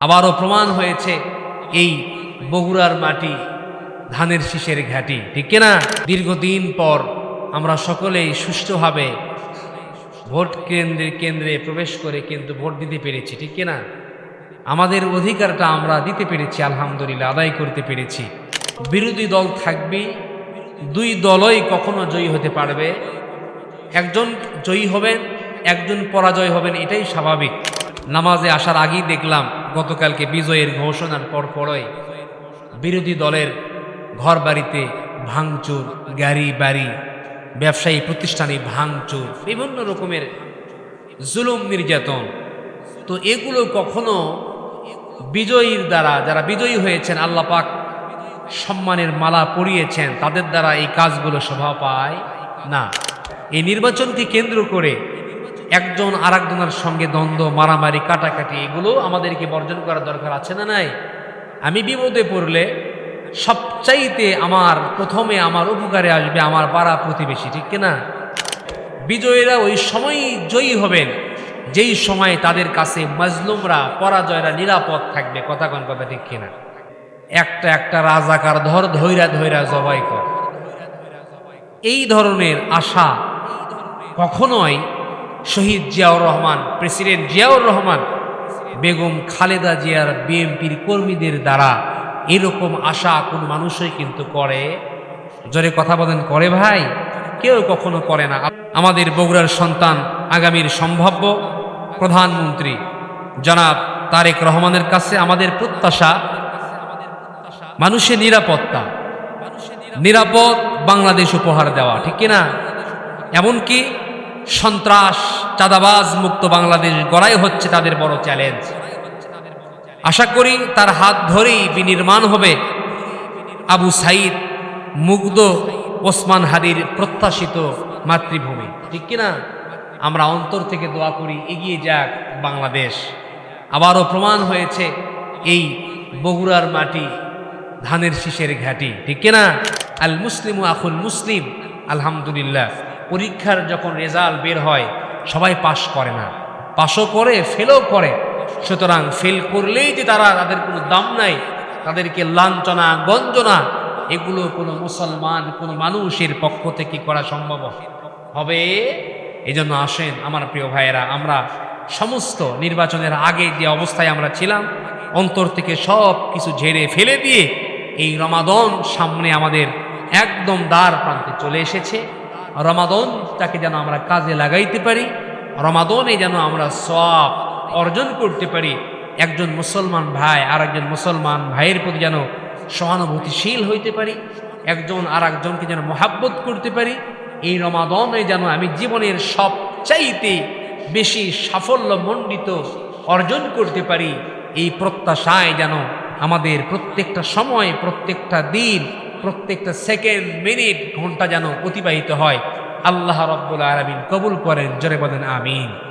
আবারও প্রমাণ হয়েছে এই বগুড়ার মাটি ধানের শীষের ঘাটি, ঠিক কিনা? দীর্ঘদিন পর আমরা সকলেই সুষ্ঠুভাবে ভোট কেন্দ্রে কেন্দ্রে প্রবেশ করে কিন্তু ভোট দিতে পেরেছি, ঠিক কিনা? আমাদের অধিকারটা আমরা দিতে পেরেছি, আলহামদুলিল্লাহ, আদায় করতে পেরেছি। বিরোধী দল থাকবে, দুই দলই কখনো জয়ী হতে পারবে। একজন জয়ী হবেন, একজন পরাজয় হবেন, এটাই স্বাভাবিক। নামাজে আসার আগেই দেখলাম গতকালকে বিজয়ের ঘোষণার পর পরই বিরোধী দলের ঘর বাড়িতে ভাঙচুর, গাড়ি, বাড়ি, ব্যবসায়ী প্রতিষ্ঠানে ভাঙচুর, বিভিন্ন রকমের জুলুম নির্যাতন। তো এগুলো কখনো বিজয়ীর দ্বারা যারা বিজয়ী হয়েছেন, আল্লাহ পাক সম্মানের মালা পরিয়েছেন, তাদের দ্বারা এই কাজগুলো শোভা পায় না। এই নির্বাচনকে কেন্দ্র করে একজন আর একজনের সঙ্গে দ্বন্দ্ব, মারামারি, কাটাকাটি, এগুলো আমাদেরকে বর্জন করার দরকার আছে না নাই? আমি বিপদে পড়লে সবচাইতে আমার প্রথমে আমার উপকারে আসবে আমার পাড়া প্রতিবেশী, ঠিক কিনা বিজয়ীরা ওই সময়ই জয়ী হবেন, যেই সময় তাদের কাছে মাজলুমরা, পরাজয়রা নিরাপদ থাকবে, কথা কোন কথা ঠিক কিনা একটা একটা রাজাকার ধর ধৈরা ধৈরা জবাই কর। এই ধরনের আশা কখনোই শহীদ জিয়াউর রহমান, প্রেসিডেন্ট জিয়াউর রহমান, বেগম খালেদা জিয়ার বিএনপির কর্মীদের দ্বারা এরকম আশা কোন মানুষই কিন্তু করে। জোরে কথা বলেন, করে ভাই? কেউ কখনো করে না। আমাদের বগুড়ার সন্তান আগামীর সম্ভাব্য প্রধানমন্ত্রী, জনাব তারেক রহমানের কাছে আমাদের প্রত্যাশা, মানুষের নিরাপত্তা, নিরাপদ বাংলাদেশ উপহার দেওয়া, ঠিক কিনা? এমনকি সন্ত্রাস, চাঁদাবাজ মুক্ত বাংলাদেশ গড়াই হচ্ছে তাদের বড় চ্যালেঞ্জ। আশা করি তার হাত ধরেই বিনির্মাণ হবে আবু সাইদ মুগ্ধ ওসমান হাদির প্রত্যাশিত মাতৃভূমি। ঠিক কিনা? আমরা অন্তর থেকে দোয়া করি, এগিয়ে যাক বাংলাদেশ। আবারও প্রমাণ হয়েছে এই বগুড়ার মাটি ধানের শীষের ঘাটি। ঠিক কিনা? আল মুসলিম আখুল মুসলিম, আলহামদুলিল্লাহ। পরীক্ষার যখন রেজাল্ট বের হয়, সবাই পাশ করে না। পাশও করে, ফেলও করে। সুতরাং ফেল করলেই যে তারা তাদের কোনো দাম নাই, তাদেরকে লাঞ্ছনা, গঞ্জনা, এগুলো কোনো মুসলমান, কোনো মানুষের পক্ষ থেকে করা সম্ভব হবে। এই জন্য আসেন আমার প্রিয় ভাইয়েরা, আমরা সমস্ত নির্বাচনের আগে যে অবস্থায় আমরা ছিলাম, অন্তর থেকে সব কিছু ঝেড়ে ফেলে দিয়ে এই রমাদন সামনে আমাদের একদম দ্বার প্রান্তে চলে এসেছে। রমাদনটাকে যেন আমরা কাজে লাগাইতে পারি রমাদনে যেন আমরা সব অর্জন করতে পারি। একজন মুসলমান ভাই আর একজন মুসলমান ভাইয়ের প্রতি যেন সহানুভূতিশীল হইতে পারি, একজন আর একজনকে যেন মহাব্বত করতে পারি। এই রমাদনে যেন আমি জীবনের সবচাইতে বেশি সাফল্য মণ্ডিত অর্জন করতে পারি, এই প্রত্যাশায় যেন আমাদের প্রত্যেকটা সময়, প্রত্যেকটা দিন প্রত্যেকটা সেকেন্ড মিনিট ঘণ্টা যেন অতিবাহিত হয়। আল্লাহ রব্বুল আলমিন কবুল করেন, জোরে বলেন, আমিন।